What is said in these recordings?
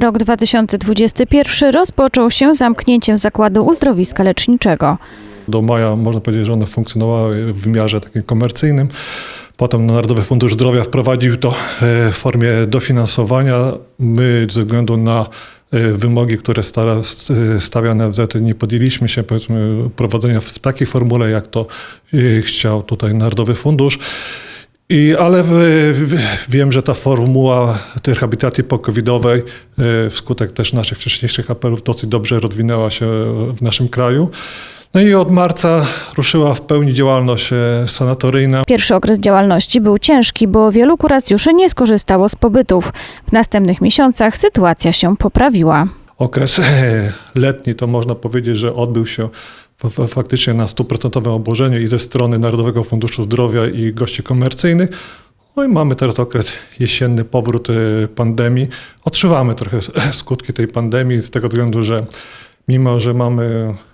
Rok 2021 rozpoczął się zamknięciem zakładu uzdrowiska leczniczego. Do maja można powiedzieć, że one funkcjonowały w wymiarze takim komercyjnym. Potem Narodowy Fundusz Zdrowia wprowadził to e, w formie dofinansowania. My ze względu na e, wymogi, które stara, stawia NFZ, nie podjęliśmy się powiedzmy prowadzenia w takiej formule, jak to e, chciał tutaj Narodowy Fundusz. I, ale e, wiem, że ta formuła tej rehabilitacji pokowidowej e, wskutek też naszych wcześniejszych apelów dosyć dobrze rozwinęła się w naszym kraju. No i od marca ruszyła w pełni działalność e, sanatoryjna. Pierwszy okres działalności był ciężki, bo wielu kuracjuszy nie skorzystało z pobytów. W następnych miesiącach sytuacja się poprawiła. Okres letni to można powiedzieć, że odbył się faktycznie na stuprocentowym obłożeniu i ze strony Narodowego Funduszu Zdrowia i gości komercyjnych. No i mamy teraz okres jesienny, powrót e, pandemii. Odczuwamy trochę skutki tej pandemii z tego względu, że mimo, że mamy y,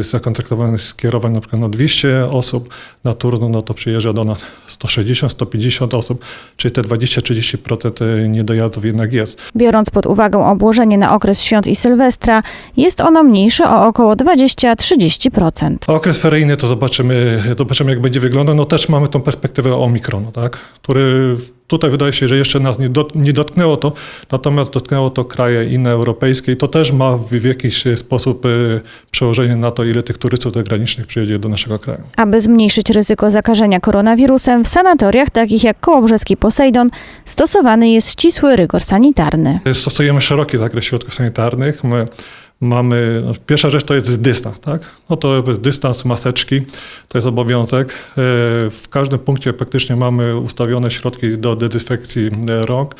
zakontraktowanych skierowań na przykład na 200 osób na turno, no to przyjeżdża do nas 160-150 osób, czyli te 20-30% niedojazdów jednak jest. Biorąc pod uwagę obłożenie na okres świąt i Sylwestra, jest ono mniejsze o około 20-30%. A Okres feryjny to zobaczymy, zobaczymy jak będzie wyglądał. No też mamy tą perspektywę omikronu, tak? który tutaj wydaje się, że jeszcze nas nie, dot, nie dotknęło to, natomiast dotknęło to kraje inne europejskie i to też ma w, w jakiś sposób y, przełożenie na to, ile tych turystów zagranicznych przyjedzie do naszego kraju. Aby zmniejszyć ryzyko zakażenia koronawirusem, w sanatoriach takich jak Kołobrzeski Posejdon stosowany jest ścisły rygor sanitarny. Stosujemy szeroki zakres środków sanitarnych. My mamy, no, pierwsza rzecz to jest dystans, tak? No to dystans, maseczki, to jest obowiązek. E, W każdym punkcie praktycznie mamy ustawione środki do dezynfekcji e, rąk.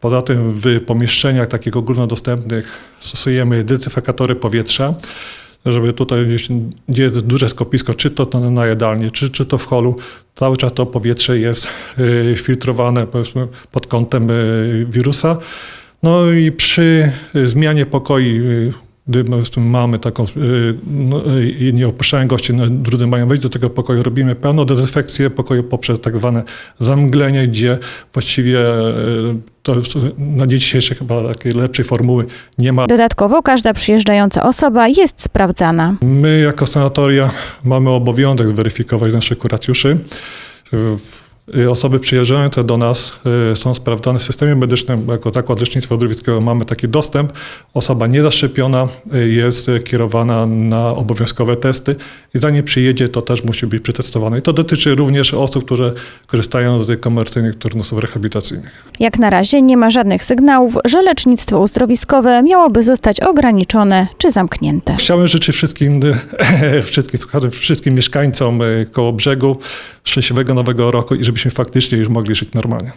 Poza tym w pomieszczeniach takich ogólnodostępnych stosujemy dezynfekatory powietrza żeby tutaj gdzieś, gdzie jest duże skopisko, czy to na- jadalni, czy, czy to w holu, cały czas to powietrze jest y, filtrowane powiedzmy, pod kątem wirusa. No i przy zmianie pokoi, gdy mamy taką, y, no, y, jedni opuszczają gości, no, drudzy mają wejść do tego pokoju, robimy pełną dezynfekcję pokoju poprzez tak zwane zamglenie, gdzie właściwie y, to już na dzień dzisiejszy chyba takiej lepszej formuły nie ma. Dodatkowo każda przyjeżdżająca osoba jest sprawdzana. My jako sanatoria mamy obowiązek zweryfikować naszych kuracjuszy. Y, Osoby przyjeżdżające do nas y, są sprawdzane w systemie medycznym. Jako Zakład Lecznictwa Uzdrowiskowego mamy taki dostęp. Osoba niezaszczepiona y, jest kierowana na obowiązkowe testy i zanim przyjedzie, to też musi być przetestowane. I to dotyczy również osób, które korzystają z komercyjnych turnusów rehabilitacyjnych. Jak na razie nie ma żadnych sygnałów, że lecznictwo uzdrowiskowe miałoby zostać ograniczone czy zamknięte. Chciałem życzyć wszystkim, wszystkim słuchaczom, wszystkim mieszkańcom koło brzegu szczęśliwego nowego roku i faktycznie już mogli żyć normalnie.